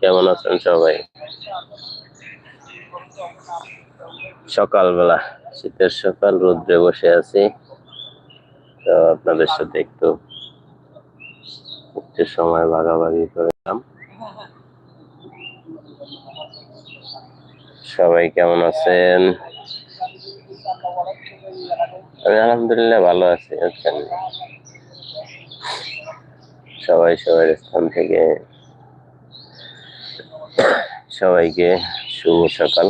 কেমন আছেন সবাই? সকালবেলা, শীতের সকাল, রোদ্রে বসে আছি। তো আপনাদের সাথে একটু একটু সময় ভাগাভাগি করলাম সবাই কেমন আছেন? আমি আলহামদুলিল্লাহ ভালো আছি বুঝছেন সবাই সবার স্থান থেকে সবাইকে শুভ সকাল।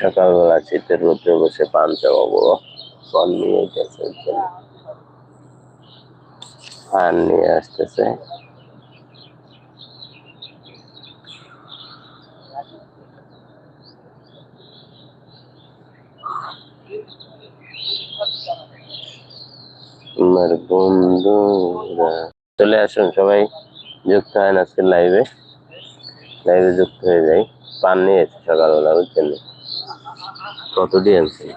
সকালবেলা শীতের রোদ্রে বসে পান চাবাবো ফল নিয়ে গেছে পান নিয়ে আসতেছে। আমার চলে আসুন সবাই। যুক্ত হয় আজকে লাইভে লাইভে যুক্ত হয়ে যাই। পান নিয়ে এসে সকালবেলা, বুঝছেন? কত দিয়ে আনছেন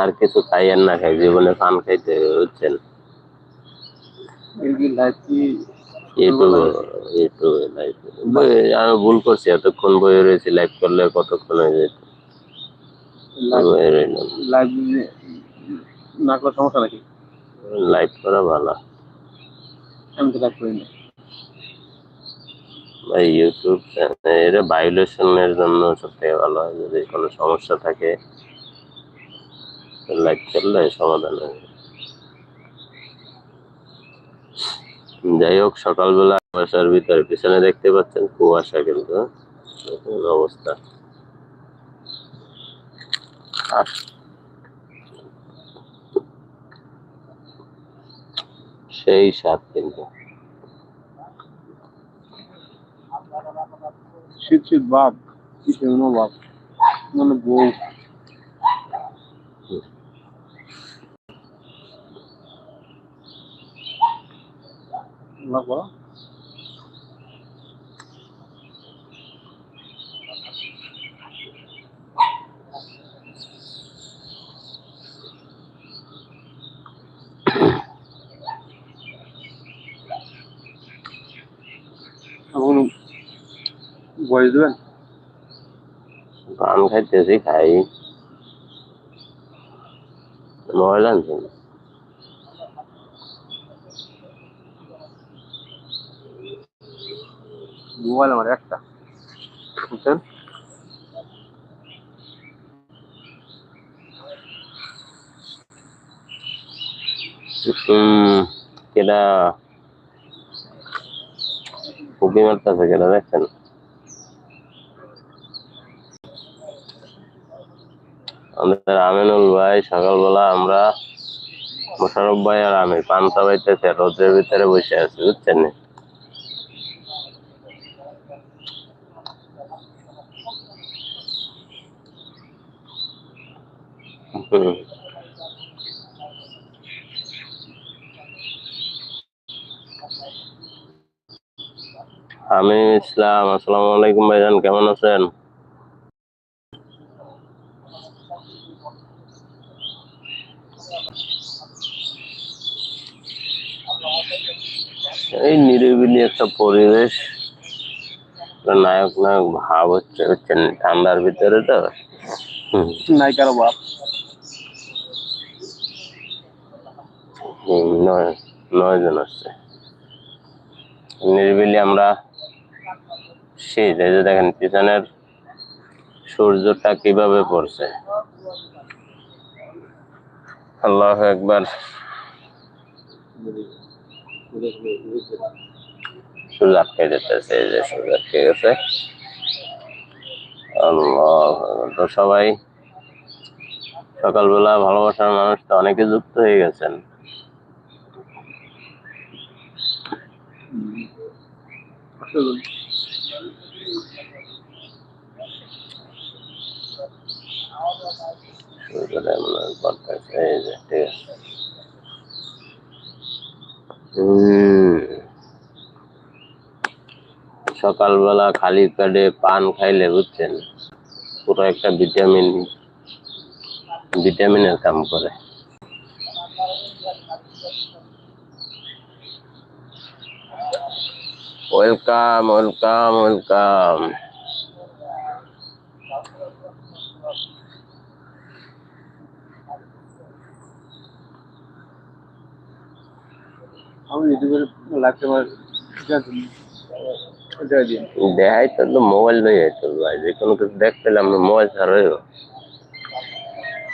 আর কিছু খাই আর না খাই, জীবনে পান খাইতে বুঝছেন? আমি ভুল করছি, এতক্ষণ বই রয়েছে লাইভ করলে কতক্ষণ হয়ে যেত? লাইভ না করার সমস্যা নাকি? লাইভ করা ভালো। আমি তো লাইভ করি না। ভাই ইউটিউব এটা ভাইলেশনের জন্য সব থেকে ভালো হয় যদি কোনো সমস্যা থাকে লাইভ করলে সমাধান হবে। যাই হোক সকালবেলা কুয়াশার ভিতরে পিছনে দেখতে পাচ্ছেন কুয়াশা কিন্তু। অবস্থা। সেই স্বাদ কিন্তু। শীত শীত কোনো বাপ মানে বউ। লাগবা এখন বয়স দেবেন? পান খাইতেছি খাই। মোবাইল আনছেন? মোবাইল আমার একটা। বুঝছেন কেডা? উকি মারতেছে কেডা দেখছেন? আমাদের আমিনুল ভাই, সকালবেলা আমরা মোশারফ ভাই আর আমি পান চাবাইতেছে রোদের ভিতরে বসে আছি, বুঝছেন আমি ইসলাম, আসসালামু আলাইকুম ভাইজান, কেমন আছেন? এই নিরিবিলি একটা পরিবেশ। নায়ক নায়ক ভাব হচ্ছে হচ্ছে ঠান্ডার ভিতরে তো। নায়িকার বাপ নয় নয় জন আসছে। নিরিবিলি আমরা শীত এই যে দেখেন পিছনের সূর্যটা কীভাবে পড়ছে। আল্লাহ একবার সূর্য আটকে যেতেছে যে সূর্য আটকে গেছে তো সবাই, সকালবেলা ভালোবাসার মানুষ তো অনেকে যুক্ত হয়ে গেছেন। এই যে ঠিক আছে। সকালবেলা খালি পেটে পান খাইলে বুঝছেন, পুরো একটা ভিটামিন, ভিটামিনের কাম করে। ওয়েলকাম ওয়েলকাম ওয়েলকাম আমি ইউটিউবের লাগতে দিয়ে। দেখাই তো মোবাইল লই ভাই যে কোনো কিছু দেখতে পেলে আমরা মোবাইল ছাড়া রইব।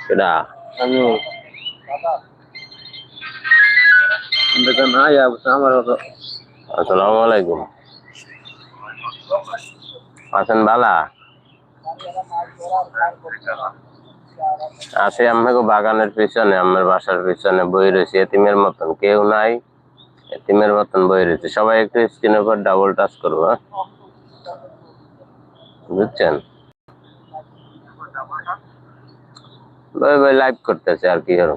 সেটা। হতো আসসালামু আলাইকুম। আছেন বালা? আছে আপনাকে বাগানের পিছনে আমার বাসার পিছনে বই রয়েছে এতিমের মতন। কেউ নাই? এতিমের মতন বই রয়েছে। সবাই একটু স্ক্রিনের উপর ডাবল টাচ করব হ্যাঁ? বুঝছেন? ভাই ভাই লাইভ করতেছে আর কি হলো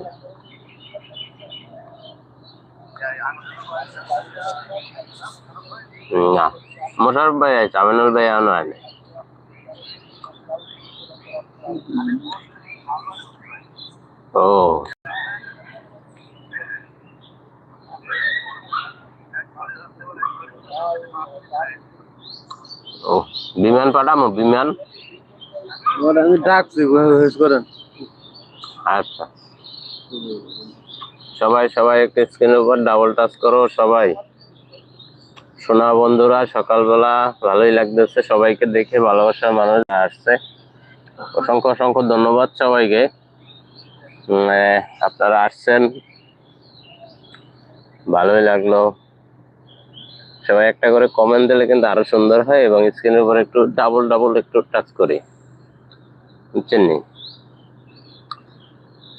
না। মোটর ভাই আছে, আমিনুল ভাই এখনও আনে ও। বিমান পাঠামো বিমান? আমি ডাকছি করেন। আচ্ছা। সবাই সবাই একটু স্ক্রিনের উপর ডাবল টাচ করো সবাই। সোনা বন্ধুরা সকালবেলা ভালোই লাগতেছে সবাইকে দেখে ভালোবাসার মানুষ আসছে। অসংখ্য অসংখ্য ধন্যবাদ সবাইকে। আপনারা আসছেন। ভালোই লাগল। সবাই একটা করে কমেন্ট দিলে কিন্তু আরও সুন্দর হয় এবং স্ক্রিনের উপর একটু ডাবল ডাবল একটু টাচ করি। বুঝছেন নি?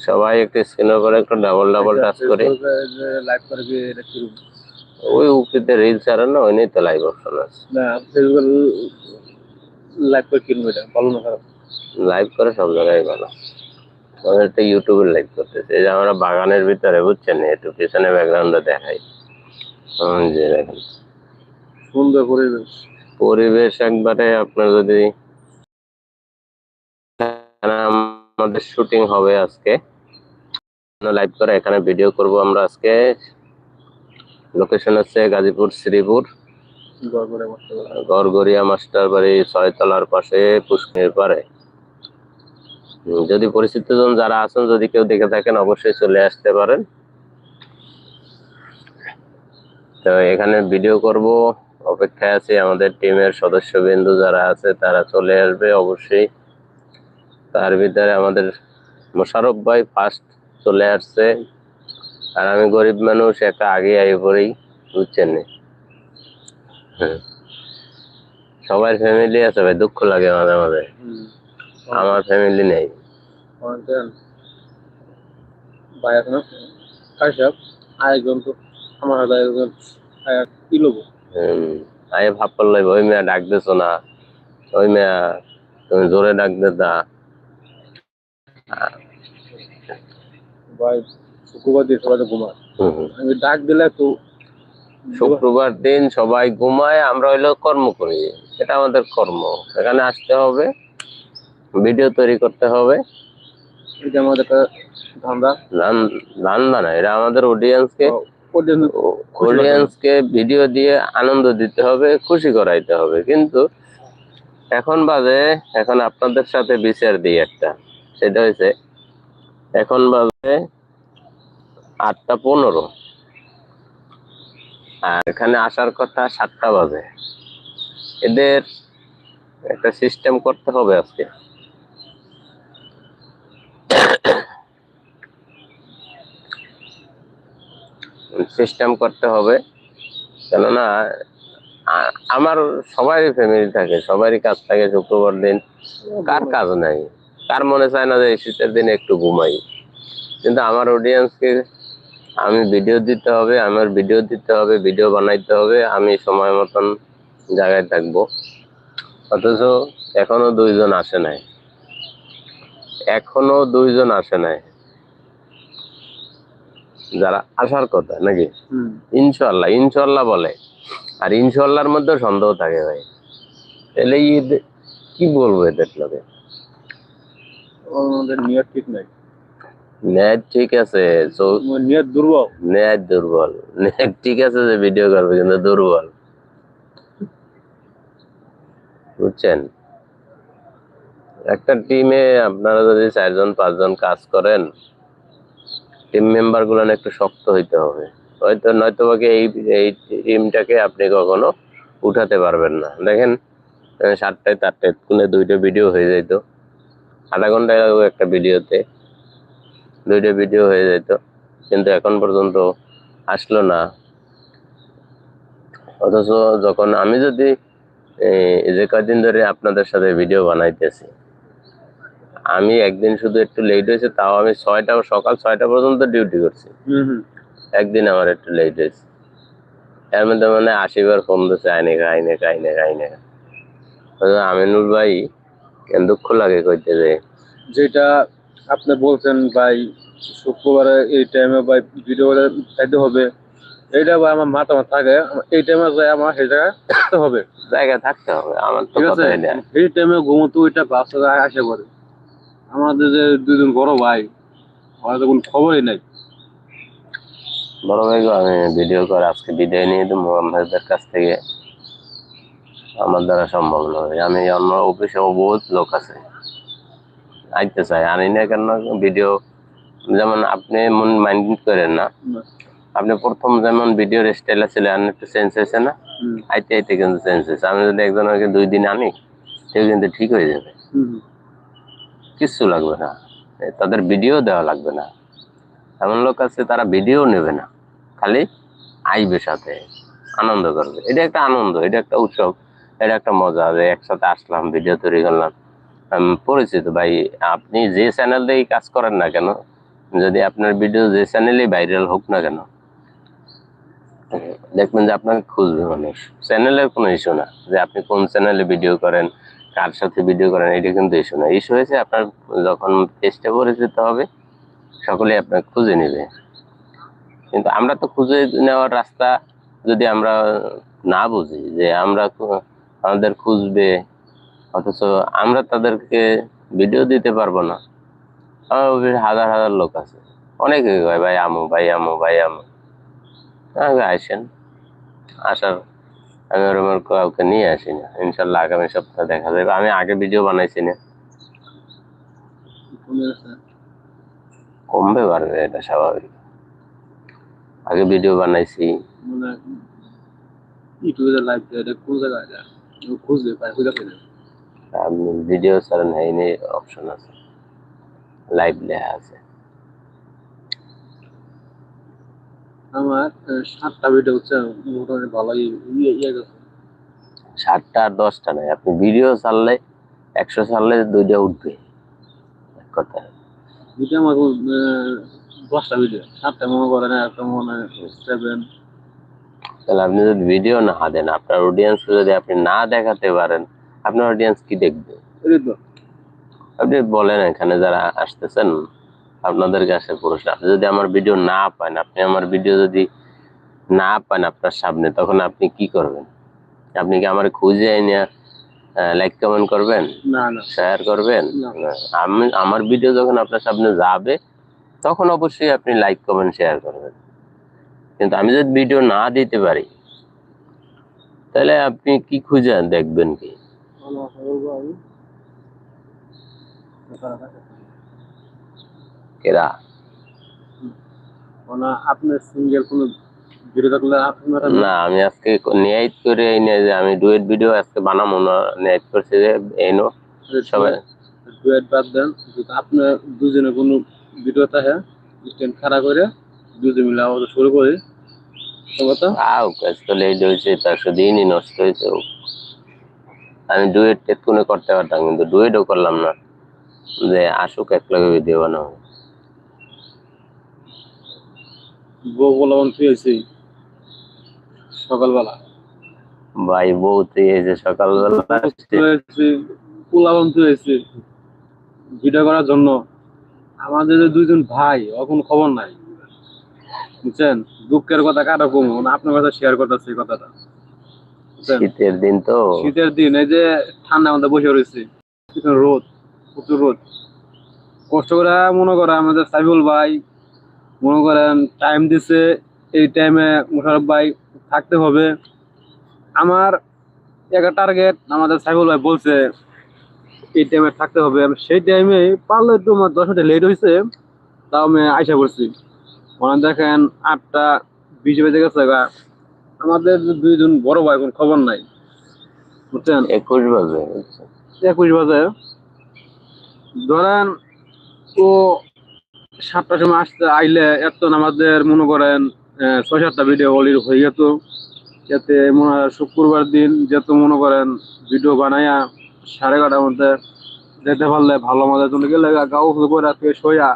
সবাই একটু স্ক্রিনের উপর একটু ডাবল ডাবল টাচ করি। লাইভ ওই উকিতে রিল ছাড়েন না ওই নিয়ে তো লাইভ অপশন আছে। না ফেসবুক লাইভ করে কিনবো এটা ভালো না খারাপ। লাইভ করে সব জায়গায় ভালো। আমাদের তো ইউটিউবে লাইভ করতেছে। এই যে আমরা বাগানের ভিতরে বুঝছেন একটু পিছনে ব্যাকগ্রাউন্ডে দেখাই। যে দেখেন। সুন্দর পরিবেশ। পরিবেশ একবারে আপনার যদি আমাদের শুটিং হবে আজকে লাইভ করে এখানে ভিডিও করব আমরা আজকে। লোকেশন হচ্ছে গাজীপুর শ্রীপুর। গড়গড়িয়া মাস্টার বাড়ি। ছয়তলার পাশে পুষ্কির পারে যদি পরিচিত জন যারা আছেন যদি কেউ দেখে থাকেন অবশ্যই চলে আসতে পারেন। তো এখানে ভিডিও করব। অপেক্ষায় আছি আমাদের টিমের সদস্যবৃন্দু যারা আছে তারা চলে আসবে অবশ্যই। তার ভিতরে আমাদের মোশারফ ভাই ফার্স্ট চলে আসছে। আর আমি গরিব মানুষ একটা আগে আই পড়ি বুঝছেন? হ্যাঁ। সবার ফ্যামিলি আছে ভাই দুঃখ লাগে মাঝে মাঝে। আমার ফ্যামিলি নেই। ভাই এখন আরেকজন তো আমার হাতে একজন আয়া কি ভাব করলাই ওই মেয়া ডাক দিছো না। ওই মেয়া তুমি জোরে ডাক দিতা ভাই শুক্রবার দিয়ে সবাই ঘুমায়। আমি ডাক দিলে তো শুক্রবার দিন সবাই ঘুমায় আমরা হইল কর্ম করি। এটা আমাদের কর্ম। এখানে আসতে হবে ভিডিও তৈরি করতে হবে। এটা আমাদের ধান্দা। ধান- ধান্দা না এটা আমাদের অডিয়েন্সকে ওর জন্য অডিয়েন্সকে ভিডিও দিয়ে আনন্দ দিতে হবে, খুশি করাইতে হবে। কিন্তু এখন বাজে, এখন আপনাদের সাথে বিচার দিই একটা। সেটা হয়েছে এখন বাজে আটটা পনেরো। আর এখানে আসার কথা সাতটা বাজে। এদের একটা সিস্টেম করতে হবে আজকে। সিস্টেম করতে হবে। কেননা আমার সবারই ফ্যামিলি থাকে, সবারই কাজ থাকে শুক্রবার দিন। কার কাজ নাই? কার মনে চায় না যে শীতের দিনে একটু ঘুমাই? কিন্তু আমার অডিয়েন্সকে আমি ভিডিও দিতে হবে, আমার ভিডিও দিতে হবে ভিডিও বানাইতে হবে, আমি সময় মতন জায়গায় থাকব। অথচ এখনও দুইজন আসে নাই। এখনও দুইজন আসে নাই। যারা আসার কথা নাকি? ইনশাল্লাহ ইনশাল্লাহ বলে। আর ইনশাল্লাহর মধ্যে সন্দেহ থাকে ভাই। তাহলে ঈদ কি বলব এদের লোকে নিয়ত ঠিক নাই। নেট ঠিক আছে চৌ দুর্বল। নেট দুর্বল। নেট ঠিক আছে যে ভিডিও করবে কিন্তু দুর্বল। বুঝছেন? একটা টিমে আপনারা যদি চারজন পাঁচজন কাজ করেন টিম মেম্বারগুলো একটু শক্ত হইতে হবে। হয়তো নয়তো বাকি এই এই টিমটাকে আপনি কখনো উঠাতে পারবেন না। দেখেন সাতটায় চারটায় কোনে দুইটা ভিডিও হয়ে যেত আধা ঘণ্টা একটা ভিডিওতে দুইটা ভিডিও হয়ে যেত কিন্তু এখন পর্যন্ত আসলো না। অথচ যখন আমি যদি যে কদিন ধরে আপনাদের সাথে ভিডিও বানাইতেছি আমি একদিন শুধু একটু লেট হয়েছে তাও আমি ছয়টা সকাল ছয়টা পর্যন্ত ডিউটি করছি। একদিন আমার একটু লেট হয়েছে। এর মধ্যে মানে আশিবার ফোন দিচ্ছে আইনে খা আইনে খা আইনে খা আইনে খা আমিনুল ভাই কেন দুঃখ লাগে কইতে যে যেটা আপনি বলছেন ভাই শুক্রবারে এই টাইমে ভাই ভিডিও খাইতে হবে। এইটা ভাই আমার মাথা আমার থাকে। এই টাইমে যাই আমার সেই জায়গায় থাকতে হবে। জায়গায় থাকতে হবে আমার তো ঠিক কথা আছে এই টাইমে ঘুমোতে ওইটা বাসা আসে পড়ে আমাদের যে দুজন বড় ভাই ওরা তো কোনো খবরই নাই। বড় ভাই আমি ভিডিও করে আজকে বিদায় নিয়ে দেবো মোহাম্মদের কাছ থেকে। আমার দ্বারা সম্ভব নয়। আমি অন্য অফিসে বহুত লোক আছে। আইতে চাই। আনি না কেন? ভিডিও যেমন আপনি মন মাইন্ড করেন না। আপনি প্রথম যেমন ভিডিওর স্টাইল ছিল আর একটু চেঞ্জ হয়েছে না? আইতে আইতে কিন্তু চেঞ্জ হয়েছে। আমি যদি একজনকে দুই দিন আনি সেও কিন্তু ঠিক হয়ে যাবে। কিচ্ছু লাগবে না। তাদের ভিডিও দেওয়া লাগবে না। এমন লোক আছে, তারা ভিডিও নেবে না। খালি আইবে সাথে, আনন্দ করবে। এটা একটা আনন্দ, এটা একটা উৎসব, এটা একটা মজা যে একসাথে আসলাম ভিডিও তৈরি করলাম। পরিচিত ভাই, আপনি যে চ্যানেল দিয়েই কাজ করেন না কেন? যদি আপনার ভিডিও যে চ্যানেলেই ভাইরাল হোক না কেন? দেখবেন যে আপনাকে খুঁজবে মানুষ। চ্যানেলের কোনো ইস্যু না, যে আপনি কোন চ্যানেলে ভিডিও করেন কার সাথে ভিডিও করেন এটা কিন্তু ইস্যু না। ইস্যু হয়েছে আপনার যখন পেজটা পরিচিত হবে সকলেই আপনাকে খুঁজে নেবে। কিন্তু আমরা তো খুঁজে নেওয়ার রাস্তা যদি আমরা না বুঝি যে আমরা আমাদের খুঁজবে অথচ আমরা তাদেরকে ভিডিও দিতে পারব না। আমার হাজার হাজার লোক আছে। অনেকে ভাই আমু ভাই আমু ভাই আমু। কই, আসেন। আসার আমি ওরকম কাউকে নিয়ে আসি না। ইনশাল্লাহ আগামী সপ্তাহে দেখা যাবে। আমি আগে ভিডিও বানাইছি না। কমবে পারবে এটা স্বাভাবিক। আগে ভিডিও বানাইছি। মানে আপনি ভিডিও ছাড়েন হয়নি অপশন আছে। লাইভ লেখা আছে। আমার সাতটা ভিডিও হচ্ছে মোটামুটি ভালোই ইয়ে ইয়ে গেছে। সাতটা আর দশটা নাই। আপনি ভিডিও ছাড়লে একশো ছাড়লে দুইটা উঠবে। এক কথা। ভিডিও আমার দশটা ভিডিও সাতটা মনে করেন একটা মনে সেভেন তাহলে আপনি যদি ভিডিও না দেন আপনার অডিয়েন্স যদি আপনি না দেখাতে পারেন আপনার অডিয়েন্স কি দেখবে? আপনি বলেন এখানে যারা আসতেছেন। আপনাদের কাছে প্রশ্ন। আপনি যদি আমার ভিডিও না পান আপনি আমার ভিডিও যদি না পান আপনার সামনে তখন আপনি কি করবেন? আপনি কি আমার খুঁজে এনে লাইক কমেন্ট করবেন? না না। শেয়ার করবেন। আমি আমার ভিডিও যখন আপনার সামনে যাবে তখন অবশ্যই আপনি লাইক কমেন্ট শেয়ার করবেন। কিন্তু আমি যদি ভিডিও না দিতে পারি তাহলে আপনি কি খুঁজে দেখবেন কি? বলব আমি কেরা আপনার সিঙ্গেল কোনো ভিডিও থাকলে আপনারা না আমি আজকে নিয়াইত করে এই নিয়ে যে আমি ডুয়েট ভিডিও আজকে বানাবো না নিয়াইত করছি যে এনো সবাই। ডুয়েট বাদ দেন আপনার দুজনে কোনো ভিডিও থাকে স্ট্যান্ড খাড়া করে দুজন মিলে আবার শুরু করি। আও হয়েছে তার দিনই নষ্ট হয়েছে আমি ডুয়েট করতে পারতাম কিন্তু ডুয়েটও করলাম না। যে আসুক এক লগে ভিডিও বানাবো। বউ বলবান হয়েছে সকালবেলা। ভাই বউ তুই যে সকালবেলা। হয়েছে হয়েছে। ভিডিও করার জন্য আমাদের যে দুইজন ভাই এখন খবর নাই। বুঝছেন? দুঃখের কথা কাটা কম আপনার কথা শেয়ার করতেছে কথাটা। শীতের দিন তো। শীতের দিন এই যে ঠান্ডা মধ্যে বসে রয়েছে রোদ প্রচুর রোদ। কষ্ট করে মনে করে আমাদের সাইফুল ভাই মনে করেন টাইম দিছে এই টাইমে মোশারফ ভাই থাকতে হবে। আমার একটা টার্গেট আমাদের সাইফুল ভাই বলছে এই টাইমে থাকতে হবে। আমি সেই টাইমে পারলে একটু আমার দশ মিনিট লেট হয়েছে তাও আমি আইসা করছি মনে দেখেন আটটা বিশ বেজে গেছে গা। আমাদের দুইজন বড় ভাই কোন খবর নাই। বুঝছেন? একুশ বাজে। একুশ বাজে। ধরেন ও সাতটার সময় আসতে আইলে এত আমাদের মনে করেন ছয় সাতটা ভিডিও অলরেডি হয়ে যেত। যাতে মনে শুক্রবার দিন যেত মনে করেন ভিডিও বানাইয়া সাড়ে এগারোটার মধ্যে যেতে পারলে ভালো মজার জন্য গেলে গাও করে রাত্রে শোয়া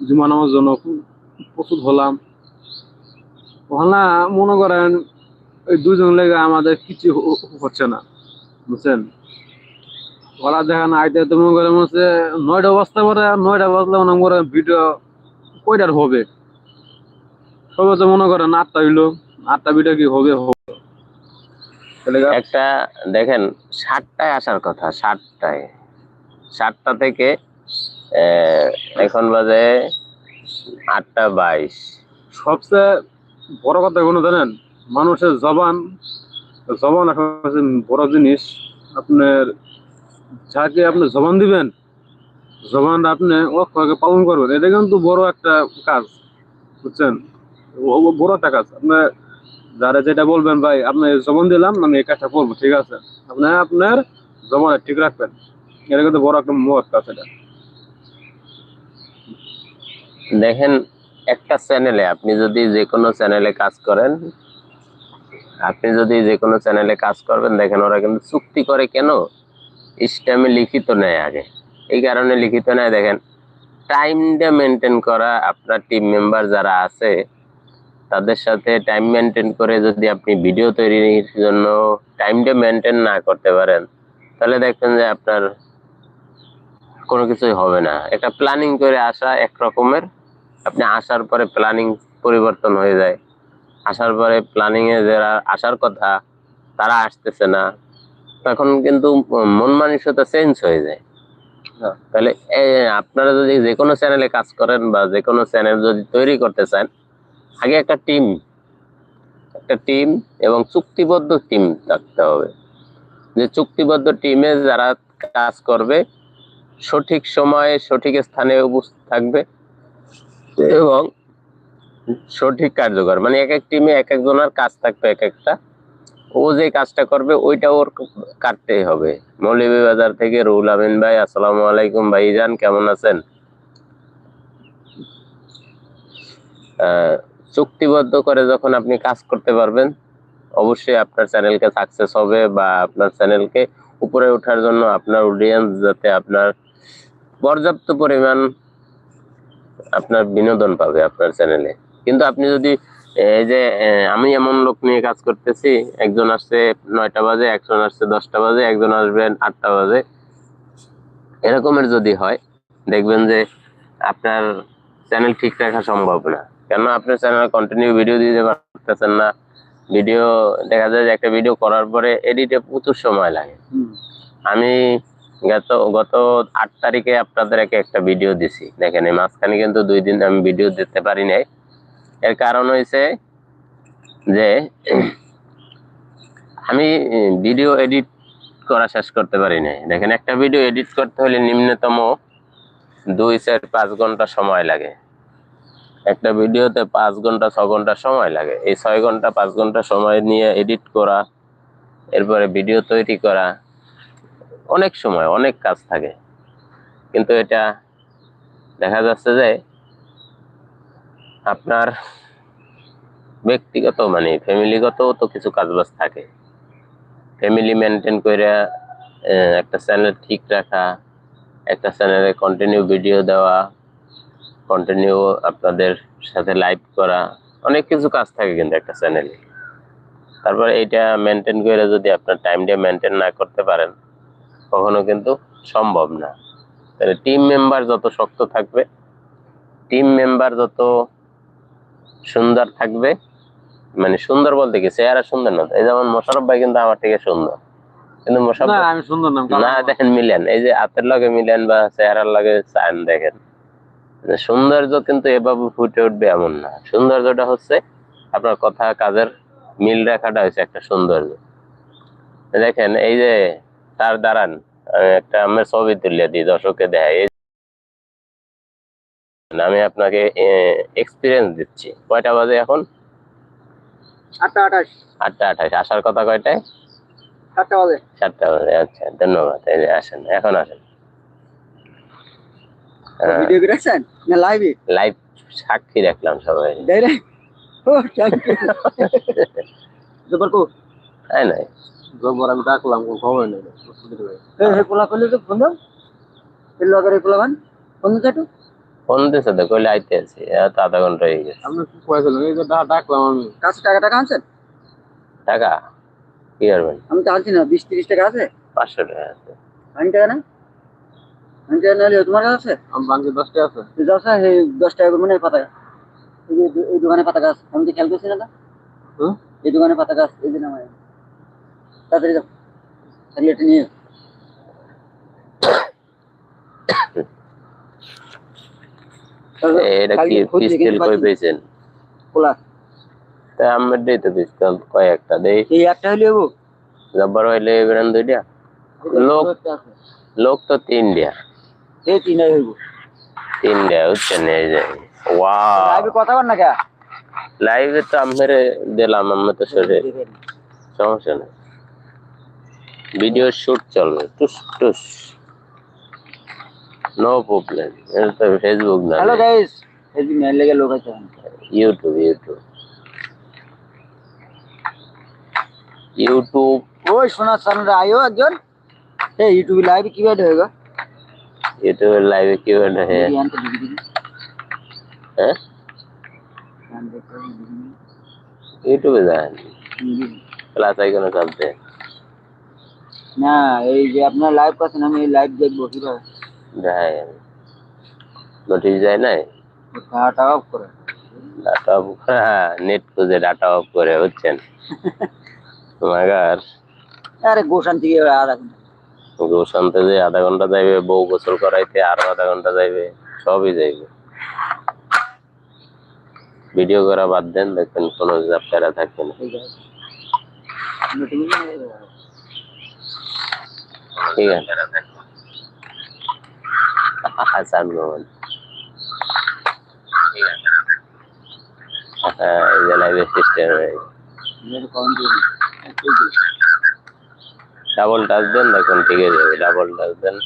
জুমা নামার জন্য প্রস্তুত হলাম। ওখানে মনে করেন ওই দুজন লেগে আমাদের কিছু হচ্ছে না, বুঝছেন? ওরা দেখেন আইতে তো মনে করেন হচ্ছে নয়টা বাজতে পারে নয়টা বাজলে মনে করেন ভিডিও কয়টার হবে? সবে তো মনে করেন আটটা হইল। আটটা ভিডিও কি হবে? হবে একটা দেখেন সাতটায় আসার কথা সাতটায়। সাতটা থেকে এখন বাজে আটটা বাইশ। সবচেয়ে বড় কথা কোনো জানেন মানুষের জবান জবান এখন বড় জিনিস। আপনার যাকে আপনি জবান দিবেন, জবান আপনি অক্ষরকে পালন করবেন। এটা কিন্তু বড় একটা কাজ, বুঝছেন? বড় একটা কাজ। আপনি যারা যেটা বলবেন, ভাই, আপনি জবান দিলাম, আমি এই কাজটা করব, ঠিক আছে? আপনি, আপনার জবান ঠিক রাখবেন। এটা কিন্তু বড় একটা মহৎ কাজ এটা। দেখেন, একটা চ্যানেলে আপনি যদি যে কোনো চ্যানেলে কাজ করেন, আপনি যদি যে কোনো চ্যানেলে কাজ করবেন, দেখেন ওরা কিন্তু চুক্তি করে কেন? ইস্টামে লিখিত নেয় আগে এই কারণে লিখিত নেয় দেখেন টাইমটা মেনটেন করা আপনার টিম মেম্বার যারা আছে তাদের সাথে টাইম মেনটেন করে যদি আপনি ভিডিও তৈরির জন্য টাইমটা মেনটেন না করতে পারেন তাহলে দেখবেন যে আপনার কোনো কিছুই হবে না একটা প্ল্যানিং করে আসা এক রকমের আপনি আসার পরে প্ল্যানিং পরিবর্তন হয়ে যায় আসার পরে প্ল্যানিংয়ে যারা আসার কথা তারা আসতেছে না তখন কিন্তু মন মানসিকতা চেঞ্জ হয়ে যায়। হ্যাঁ। তাহলে আপনারা যদি যে কোনো চ্যানেলে কাজ করেন বা যে কোনো চ্যানেল যদি তৈরি করতে চান আগে একটা টিম একটা টিম এবং চুক্তিবদ্ধ টিম থাকতে হবে। যে চুক্তিবদ্ধ টিমে যারা কাজ করবে সঠিক সময়ে সঠিক স্থানে উপস্থিত থাকবে এবং সঠিক কার্যকর। মানে এক এক টিমে এক একজনের কাজ থাকবে এক একটা ও যে কাজটা করবে, ওইটা ওর কাটতেই হবে। মৌলভীবাজার থেকে রুল আমিন ভাই, আসসালামু আলাইকুম ভাইজান কেমন আছেন? চুক্তিবদ্ধ করে যখন আপনি কাজ করতে পারবেন, অবশ্যই আপনার চ্যানেলকে সাকসেস হবে বা আপনার চ্যানেলকে উপরে ওঠার জন্য আপনার অডিয়েন্স যাতে আপনার পর্যাপ্ত পরিমাণ আপনার বিনোদন পাবে আপনার চ্যানেলে। কিন্তু আপনি যদি এই যে আমি এমন লোক নিয়ে কাজ করতেছি একজন আসছে নয়টা বাজে একজন আসছে দশটা বাজে একজন আসবেন আটটা বাজে। এরকমের যদি হয় দেখবেন যে আপনার চ্যানেল ঠিক রাখা সম্ভব না। কেন আপনার চ্যানেল কন্টিনিউ ভিডিও দিতে পারতেছেন না। ভিডিও দেখা যায় যে একটা ভিডিও করার পরে এডিটে প্রচুর সময় লাগে। আমি গত গত আট তারিখে আপনাদের একে একটা ভিডিও দিছি। দেখেন এই মাঝখানে কিন্তু দুই দিন আমি ভিডিও দিতে পারি নাই। এর কারণ হয়েছে যে, আমি ভিডিও এডিট করা শেষ করতে পারি নাই। দেখেন, একটা ভিডিও এডিট করতে হলে নিম্নতম দুই চার পাঁচ ঘণ্টা সময় লাগে। একটা ভিডিওতে পাঁচ ঘণ্টা, ছ ঘণ্টা সময় লাগে। এই ছয় ঘণ্টা, পাঁচ ঘণ্টা সময় নিয়ে এডিট করা, এরপরে ভিডিও তৈরি করা, অনেক সময়, অনেক কাজ থাকে। কিন্তু এটা দেখা যাচ্ছে যে আপনার ব্যক্তিগত মানে ফ্যামিলিগত তো কিছু কাজবাজ থাকে। ফ্যামিলি মেনটেন করে একটা চ্যানেল ঠিক রাখা, একটা চ্যানেলে কন্টিনিউ ভিডিও দেওয়া কন্টিনিউ আপনাদের সাথে লাইভ করা, অনেক কিছু কাজ থাকে কিন্তু একটা চ্যানেলে তারপর এইটা মেনটেন করে যদি আপনার টাইমটা মেনটেন না করতে পারেন, কখনো কিন্তু সম্ভব না। তাহলে টিম মেম্বার যত শক্ত থাকবে টিম মেম্বার যত সুন্দর থাকবে। মানে সুন্দর বলতে কি? চেহারা সুন্দর না। এই যেমন মোশারফ ভাই কিন্তু আমার থেকে সুন্দর। কিন্তু না আমি সুন্দর না দেখেন মিলেন। এই যে হাতের লগে মিলেন বা চেহারার লগে চান দেখেন। সৌন্দর্য কিন্তু এভাবে ফুটে উঠবে এমন না। সৌন্দর্যটা হচ্ছে আপনার কথা কাজের মিল রাখাটা হচ্ছে একটা সৌন্দর্য। দেখেন এই যে তার দাঁড়ান একটা আমার ছবি তুলে দিই দর্শককে দেখাই। আমি আপনাকে এক্সপিরিয়েন্স দিচ্ছি। কয়টা বাজে এখন? আটটা আঠাশ। আটটা আঠাশ। আসার কথা কয়টায়? সাতটা বাজে। সাতটা বাজে আচ্ছা ধন্যবাদ। এই যে আসেন এখন আসেন। হ্যাঁ। ভিডিও করেছেন? না লাইভে লাইভ সাক্ষী রাখলাম সবাই। ডাইরেক্ট ও নাই? জব্বর আমি ডাকলাম কোনো খবর নেই। হে হে পোলা কইলে তো ফোন দাও এর লগের পোলা বান ফোন দাও একটু ফোন দিছে তো কইলে আইতে আছি এত আধা ঘণ্টা হয়ে গেছে। আমি কি কয়েছিলাম এই যে ডাকলাম আমি। কাছে টাকা টাকা আনছেন? টাকা? কি করবেন আমি তো আনছি না বিশ তিরিশ টাকা আছে? পাঁচশো টাকা আছে। আইন টাকা না? আইন টাকা নাহলে তোমার কাছে আছে? আমি বাংকে দশটা আছে। তো যাও স্যার এই দশ টাকা করে মনে পাতা এই যে এই দোকানে পাতা গাছ। আমি তো খেয়াল করছি না তো? হুম? এই দোকানে পাতা গাছ এই দিন আমার তাড়াতাড়ি যাও। তাহলে এটা নিয়ে এটা কি পিস্তল কই। পেয়েছেন? পোলা। তা আমার দেই তো পিস্তল কয়েকটা দেই? এই একটা হলে হব জব্বর হইলে এবেন দুইটা লোক লোক তো তিনটা এই তিনটাই হইব। তিনটা হচ্ছে না এই যে ওয়াও লাইভে কথা বল না কে? লাইভে তো আমের দিলাম আমি তো সরে সমস্যা নেই। ভিডিও শুট চলবে। টুস টুস। নো প্রবলেম এটা তো ফেসবুক না হ্যালো গাইস এই দিন মেল লেগে লোক আছে ইউটিউব ইউটিউব ইউটিউব ওই সোনার সামনে আয়ো একজন এই ইউটিউবে লাইভে কি ব্যাড হয়েগা ইউটিউবের লাইভে কি বলে হ্যাঁ ধ্যানটা দিবি দিবি হ্যাঁ ধ্যান দেখো ইউটিউবে যান ক্লাস আইকনে চাপতে না এই যে আপনার লাইভ করছেন আমি এই লাইভ দেখব কীভাবে দেখাই নোটিশ যায় নাই? টাকা অফ করে। ডাটা অফ হ্যাঁ নেট খুঁজে ডাটা অফ করে হচ্ছেন মাগার। আরে গোসান থেকে আর এখন গোশান্তে যে আধা ঘণ্টা যাইবে বউ গোসল করাইতে আরও আধা ঘণ্টা যাইবে সবই যাইবে। ভিডিও করা বাদ দেন দেখবেন কোনো জাপটারা থাকবে না। ঠিক আছে। হাসান মোহন। হ্যাঁ এই যে লাইভ সিস্টেম মেরে কমেন্ট দিবি এই যে ডাবল টাচ দেন দেখুন ঠিক আছে ডাবল টাচ দেন।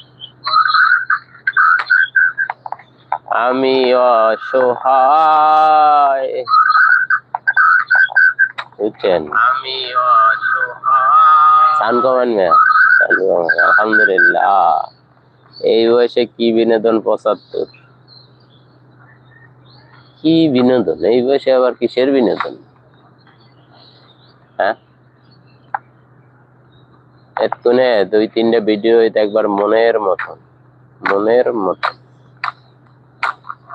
আমি অসহায়। বুঝছেন? আমি সান কমেন মেয়া আলহামদুলিল্লাহ। এই বয়সে কি বিনোদন পঁচাত্তর? কি বিনোদন? এই বয়সে আবার কিসের বিনোদন? হ্যাঁ? এতক্ষণে দুই তিনটা ভিডিও একবার মনের মতন মনের মতন।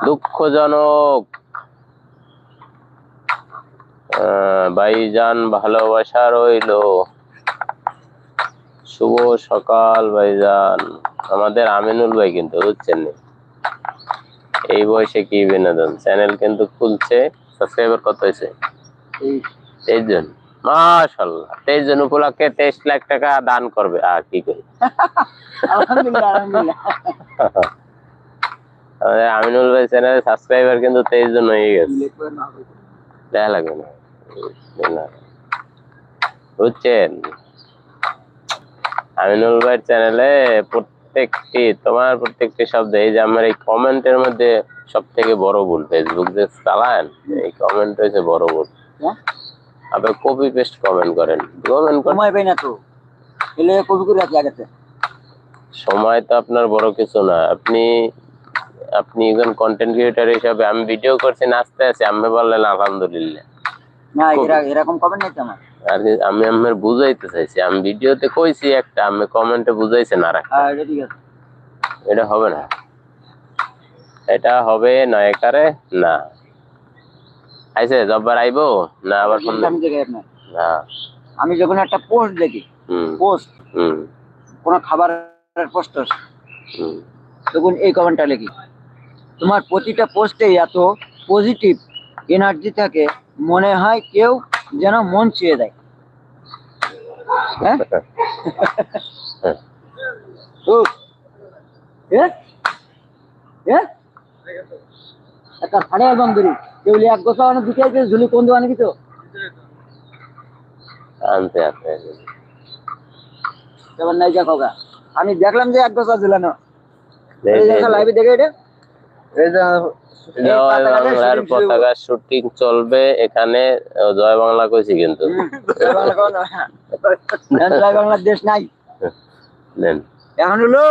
দুঃখজনক। ভাইজান ভালোবাসা রইল। শুভ সকাল, ভাইজান। আমাদের আমিনুল ভাই কিন্তু বুঝছেন নি? এই বয়সে কি বিনোদন? চ্যানেল কিন্তু খুলছে সাবস্ক্রাইবার কত হয়েছে? তেইশ। জন। মাশাল্লাহ তেইশ জন উপলক্ষে তেইশ লাখ টাকা দান করবে। আর কি করি? আমিনুল ভাই চ্যানেলে সাবস্ক্রাইবার কিন্তু তেইশ জন হয়ে গেছে। দেখা লাগবে না। বুঝছেন? আমিনুল ভাইয়ের চ্যানেলে প্রত্যেকটি তোমার প্রত্যেকটি শব্দ এই যে আমার এই কমেন্টের মধ্যে সব থেকে বড় ভুল ফেসবুক যে চালান এই কমেন্ট হয়েছে বড় ভুল। হ্যাঁ? আপনি কপি পেস্ট কমেন্ট করেন। কমেন্ট সময় পাই না তো। এলে কবি করে রাখি আগেতে। সময় তো আপনার বড় কিছু না। আপনি আপনি একজন কন্টেন্ট ক্রিয়েটার হিসাবে আমি ভিডিও করছি নাচতে আছি আমি বললেন আলহামদুলিল্লাহ। না এরকম কমেন্ট নেই তো আমার। আর আমি আমার বুঝাইতে চাইছি আমি ভিডিওতে কইছি একটা আমি কমেন্টে বুঝাইছেন আর একটা হ্যাঁ এটা হবে না। এটা হবে নয়কারে না। আইছে জব্বার আইবো? না আবার না। আমি যখন একটা পোস্ট দেখি পোস্ট কোনো খাবারের পোস্ট তখন এই কমেন্টটা লিখি। তোমার প্রতিটা পোস্টে এত পজিটিভ এনার্জি থাকে মনে হয় কেউ যেন মন ছুঁয়ে দেয়। হ্যাঁ? একটা সাড়ে একদম ধরি কেউলি এক গোছা অনেক দিতে আছে ঝুলি কোন দোকানে কি তো? আনতে আনতে এবার নাই যা খোকা। আমি দেখলাম যে এক গোছা ঝুলানো। লাইভে দেখে এটা? জয় বাংলার shooting শুটিং চলবে এখানে জয় বাংলা কইছি কিন্তু। জয় বাংলাদেশ নাই। এখন হলো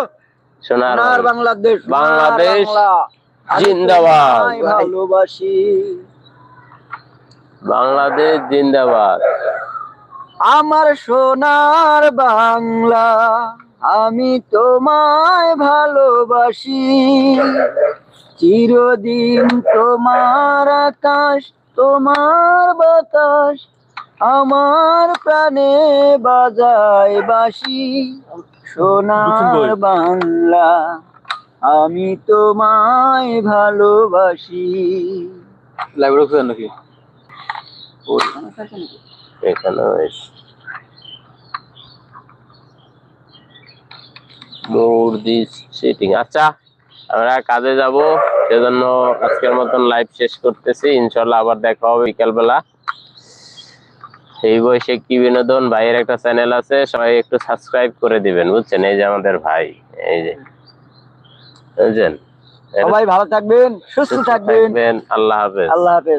সোনার বাংলাদেশ বাংলাদেশ জিন্দাবাদ। ভালোবাসি। বাংলাদেশ জিন্দাবাদ। আমার সোনার বাংলা। আমি তোমায় ভালোবাসি। চিরদিন তোমার আকাশ তোমার বাতাস আমার প্রাণে বাজায় বাসি সোনার বাংলা আমি তোমায় ভালোবাসি। রাখছেন নাকি? এখানে মূর্তি সিটিং আচ্ছা আমরা কাজে যাব। সেজন্য আজকের মতন লাইভ শেষ করতেছি। ইনশাল্লাহ আবার দেখা হবে বিকালবেলা। এই বয়সে কি বিনোদন? ভাইয়ের একটা চ্যানেল আছে সবাই একটু সাবস্ক্রাইব করে দিবেন বুঝছেন? এই যে আমাদের ভাই এই যে বুঝছেন? সবাই ভালো থাকবেন সুস্থ থাকবেন। আল্লাহ হাফেজ। আল্লাহ হাফেজ।